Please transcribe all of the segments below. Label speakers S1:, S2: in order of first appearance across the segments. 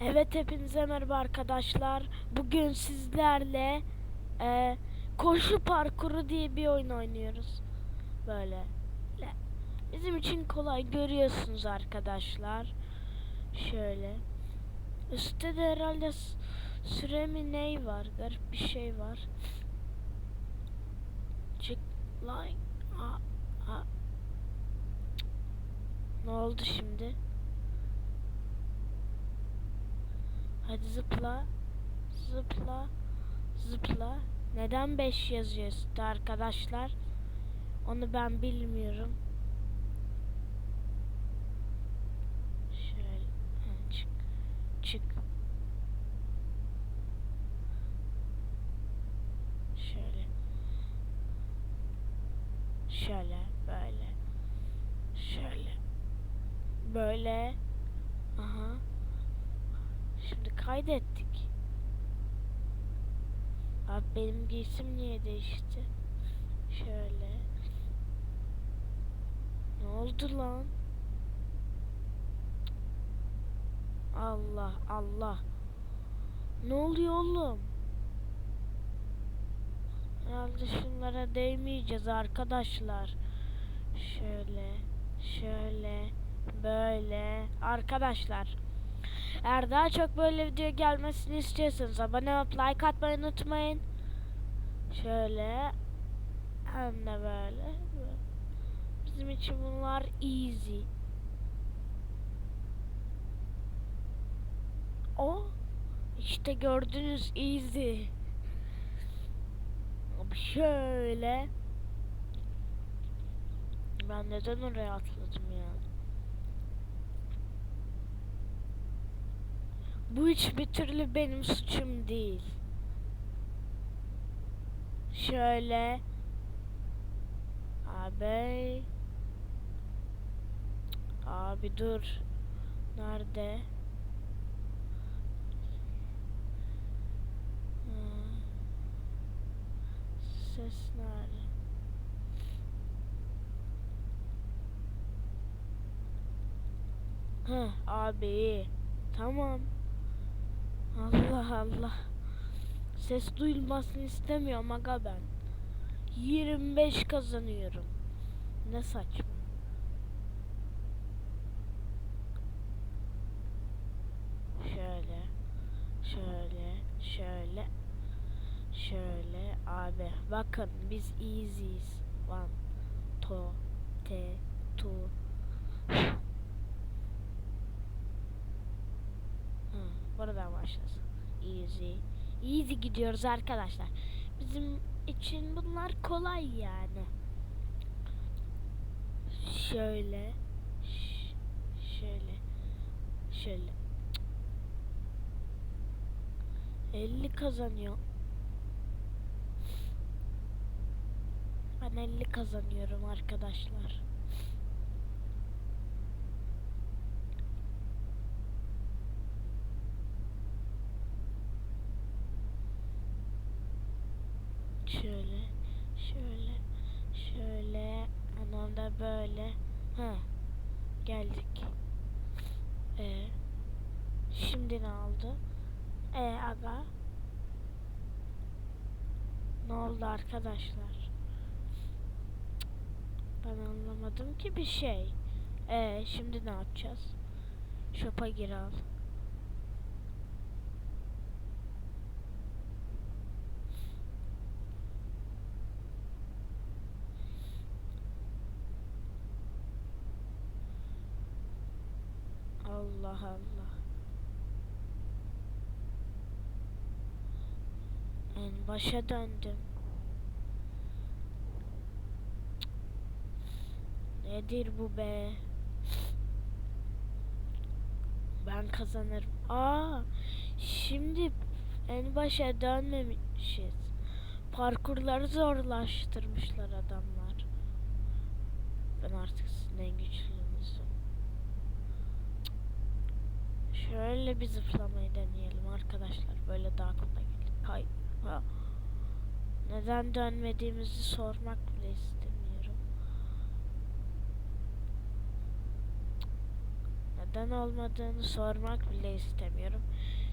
S1: Evet hepinize merhaba arkadaşlar. Bugün sizlerle e, koşu parkuru diye bir oyun oynuyoruz. Böyle. Le- Bizim için kolay görüyorsunuz arkadaşlar. Şöyle. Üstte de herhalde süre mi ney var? Garip bir şey var. Çık ha. Ne oldu şimdi? Hadi zıpla. Zıpla. Zıpla. Neden 5 yazıyor üstte arkadaşlar? Onu ben bilmiyorum. Şöyle. Çık. Çık. Şöyle. Şöyle. Böyle. Şöyle. Böyle. Şimdi kaydettik. Abi benim giysim niye değişti? Şöyle. Ne oldu lan? Allah Allah. Ne oluyor oğlum? Herhalde şunlara değmeyeceğiz arkadaşlar. Şöyle, şöyle, böyle. Arkadaşlar. Eğer daha çok böyle video gelmesini istiyorsanız abone olup like atmayı unutmayın. Şöyle. Hem de böyle. Bizim için bunlar easy. O işte gördünüz easy. Şöyle. Ben neden oraya atladım ya? Bu hiçbir türlü benim suçum değil. Şöyle. Abi. Abi dur. Nerede? Ses nerede? Heh abi. Tamam. Allah Allah. Ses duyulmasını istemiyorum aga ben. 25 kazanıyorum. Ne saçma. Şöyle. Şöyle. Şöyle. Şöyle. Abi bakın biz easy'yiz. One. To. Te. Tu. Başlasın. Easy. Easy gidiyoruz arkadaşlar. Bizim için bunlar kolay yani. Şöyle. Şöyle. Şöyle. Cık. 50 kazanıyor. Ben 50 kazanıyorum arkadaşlar. Şöyle, şöyle, şöyle, anam da böyle. Ha, geldik. E, şimdi ne oldu? E aga. Ne oldu arkadaşlar? Ben anlamadım ki bir şey. E şimdi ne yapacağız? Shop'a gir al. Allah Allah. En başa döndüm. Nedir bu be? Ben kazanırım. Aa, şimdi en başa dönmemişiz. Parkurları zorlaştırmışlar adamlar. Ben artık sizin en güçlünüzüm. Şöyle bir zıplamayı deneyelim arkadaşlar. Böyle daha kolay gelir. Kay. Ha. Neden dönmediğimizi sormak bile istemiyorum. neden olmadığını sormak bile istemiyorum.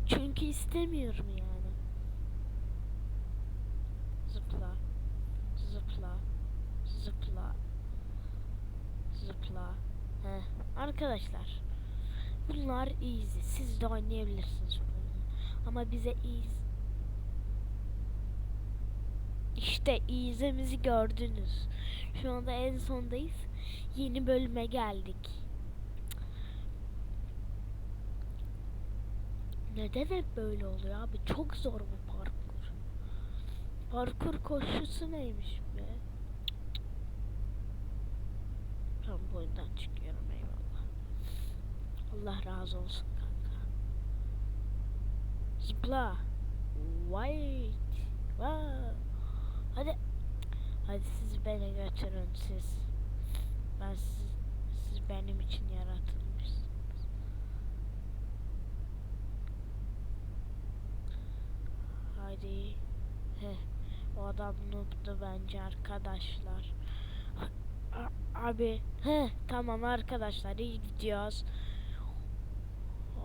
S1: Çünkü istemiyorum yani. Zıpla. Zıpla. Zıpla. Zıpla. Heh. Arkadaşlar. Bunlar easy. Siz de oynayabilirsiniz bunu. Ama bize easy. İşte easy'mizi gördünüz. Şu anda en sondayız. Yeni bölüme geldik. Neden hep böyle oluyor abi? Çok zor bu parkur. Parkur koşusu neymiş be? Tamam bu oyundan çıkıyorum. Allah razı olsun kanka. Zıpla. Wait. Wow. Hadi. Hadi siz beni götürün siz. Ben siz, siz benim için yaratılmışsınız. Hadi. Heh. O adam noob'du bence arkadaşlar. Abi. Heh, tamam arkadaşlar iyi gidiyoruz.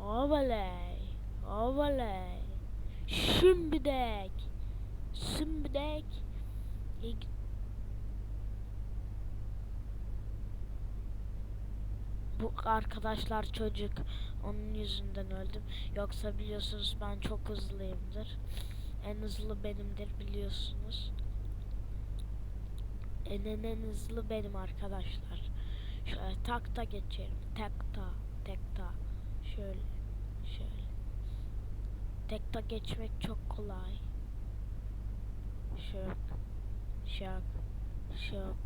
S1: Ovaley. Ovaley. Şimdi dek. Şimdi dek. İyi gi- Bu arkadaşlar çocuk. Onun yüzünden öldüm. Yoksa biliyorsunuz ben çok hızlıyımdır. En hızlı benimdir biliyorsunuz. En en, en hızlı benim arkadaşlar. Şöyle tak ta geçerim. Tak ta, tek ta. Şöyle, şöyle. Tek ta geçmek çok kolay. Şak, şak, şak,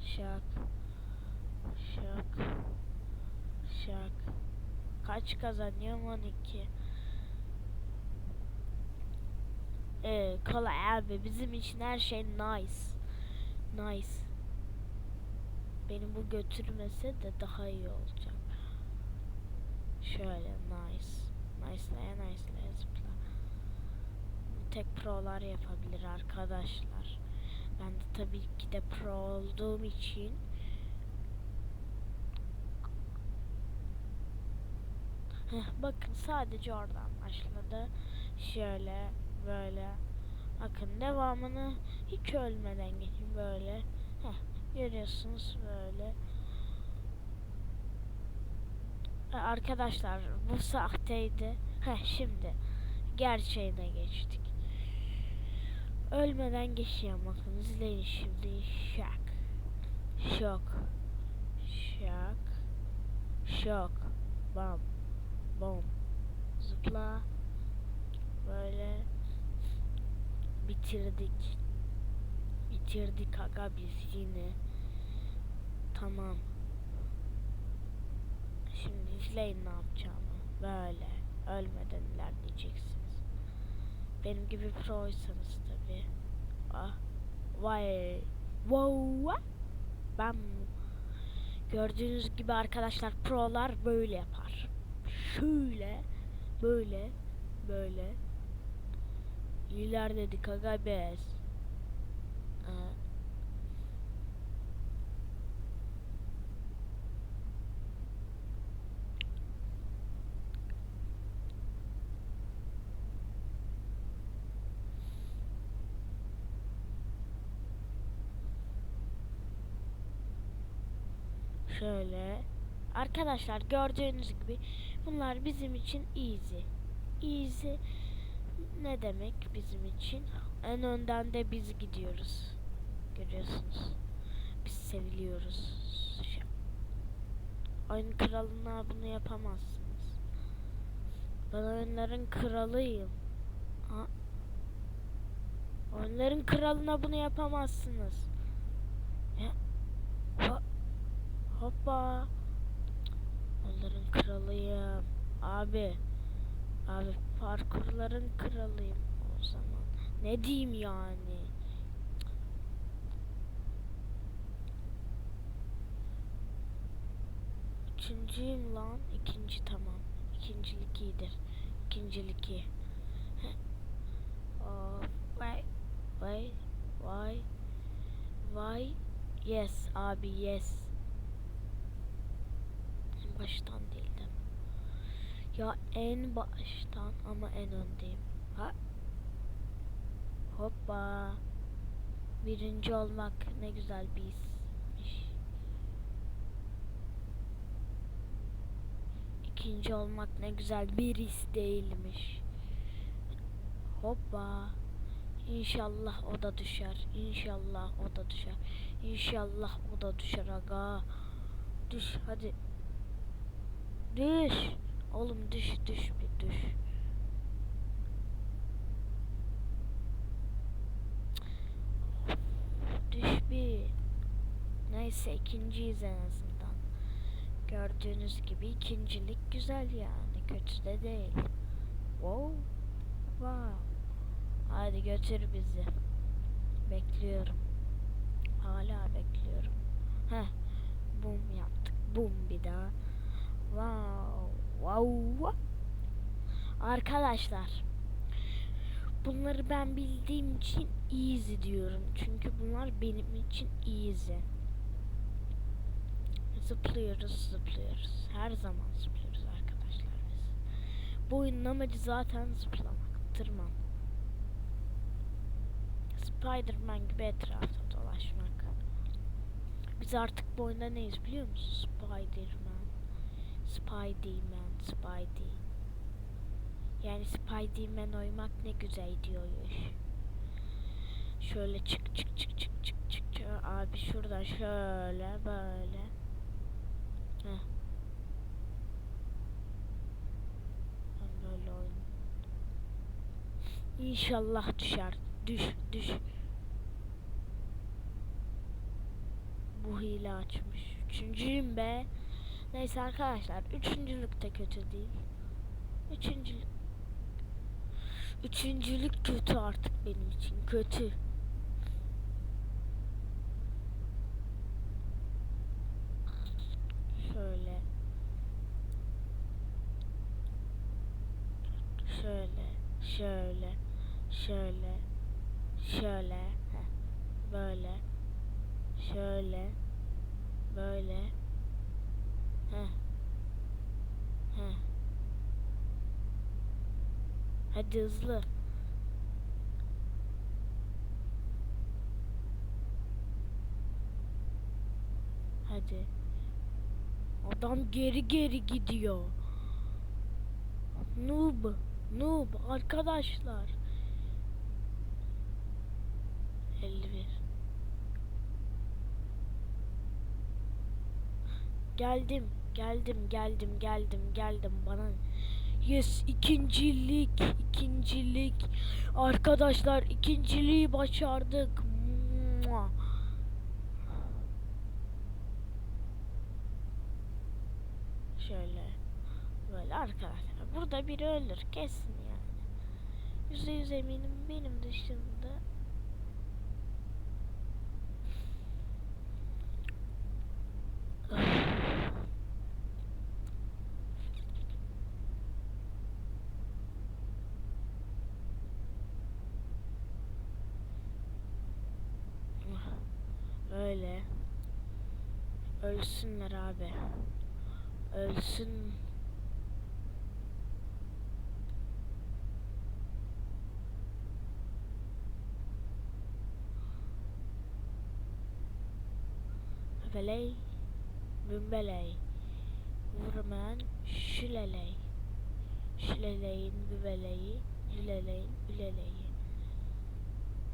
S1: şak, şak, şak. Kaç kazanıyorum? 12. Ee, kolay abi. Bizim için her şey nice. Nice. Benim bu götürmese de daha iyi olacak. Şöyle nice. Nice'laya nice'laya zıpla. Tek prolar yapabilir arkadaşlar. Ben de tabii ki de pro olduğum için bakın sadece oradan başladı. Şöyle böyle. Bakın devamını hiç ölmeden geçin böyle. Heh, görüyorsunuz böyle. E, Arkadaşlar bu sahteydi. Heh, şimdi gerçeğine geçtik. Ölmeden geçiyorum bakın izleyin şimdi. Şak. Şok. Şak. Şok. Bam. Bom. Zıpla. Böyle bitirdik. Bitirdik aga biz yine. Tamam. Şimdi izleyin ne yapacağımı. Böyle ölmeden ilerleyeceksiniz. Benim gibi proysanız tabi. Ah. Vay. Wow. Ben gördüğünüz gibi arkadaşlar prolar böyle yapar. Şöyle böyle böyle ilerledik aga bez. Aa. Şöyle. Arkadaşlar gördüğünüz gibi bunlar bizim için easy. Easy ne demek bizim için? En önden de biz gidiyoruz. Görüyorsunuz. Biz seviliyoruz. Şu- Oyun kralına bunu yapamazsınız. Ben oyunların kralıyım. Ha? Oyunların kralına bunu yapamazsınız. Ya. Hoppa. Onların kralıyım. Abi. Abi parkurların kralıyım o zaman. Ne diyeyim yani? Üçüncüyüm lan. İkinci tamam. İkincilik iyidir. İkincilik iyi. Oh, why? Why? Why? Why? Yes abi yes. Baştan değildim. Ya en baştan ama en öndeyim. Ha? Hoppa. Birinci olmak ne güzel bir hismiş. İkinci olmak ne güzel bir his değilmiş. Hoppa. İnşallah o da düşer. İnşallah o da düşer. İnşallah o da düşer aga. Düş hadi. Düş. Oğlum düş düş bir düş. Düş bir. Neyse ikinciyiz en azından. Gördüğünüz gibi ikincilik güzel yani. Kötü de değil. Wow. Wow. Hadi götür bizi. Bekliyorum. Hala bekliyorum. Heh. Bum yaptık. Bum bir daha. Wow. Wow. Arkadaşlar. Bunları ben bildiğim için easy diyorum. Çünkü bunlar benim için easy. Zıplıyoruz, zıplıyoruz. Her zaman zıplıyoruz arkadaşlar biz. Bu oyunun amacı zaten zıplamak. Tırman. Spiderman gibi etrafta dolaşmak. Biz artık bu oyunda neyiz biliyor musun? Spiderman. Spiderman, Spidey. Yani Spiderman oymak ne güzel diyormuş. Şöyle çık çık çık çık çık çık. Abi şuradan şöyle böyle. Heh. İnşallah düşer. Düş düş. Bu hile açmış. Üçüncüyüm be. Neyse arkadaşlar. Üçüncülük de kötü değil. Üçüncülük. Üçüncülük kötü artık benim için. Kötü. Şöyle. Şöyle. Şöyle. Şöyle. Şöyle. Heh. Böyle. Şöyle. Böyle. Heh. Heh. Hadi hızlı. Hadi. Adam geri geri gidiyor. Noob. Noob arkadaşlar. 51. Geldim, geldim, geldim, geldim, geldim bana. Yes, ikincilik, ikincilik. Arkadaşlar ikinciliği başardık. Mua. Şöyle, böyle arkadaşlar. Burada biri ölür kesin yani. Yüzde yüz eminim benim dışında. Öyle. Ölsünler abi. Ölsün. Beley. Bümbeley. Vurman şüleley. Şüleleyin bübeleyi. Lüleleyin büleleyi.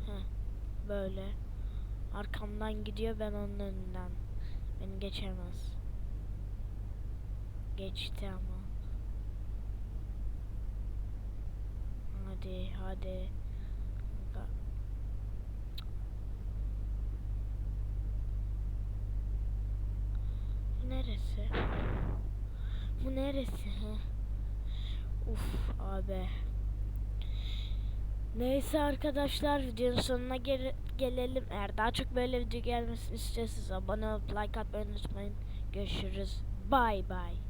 S1: Heh. Böyle. Arkamdan gidiyor ben onun önünden. Beni geçemez. Geçti ama. Hadi hadi. Neresi? Bu neresi? Uf abi. Neyse arkadaşlar videonun sonuna gel- gelelim. Eğer daha çok böyle video gelmesini istiyorsanız abone olup like atmayı unutmayın. Görüşürüz. Bye bye.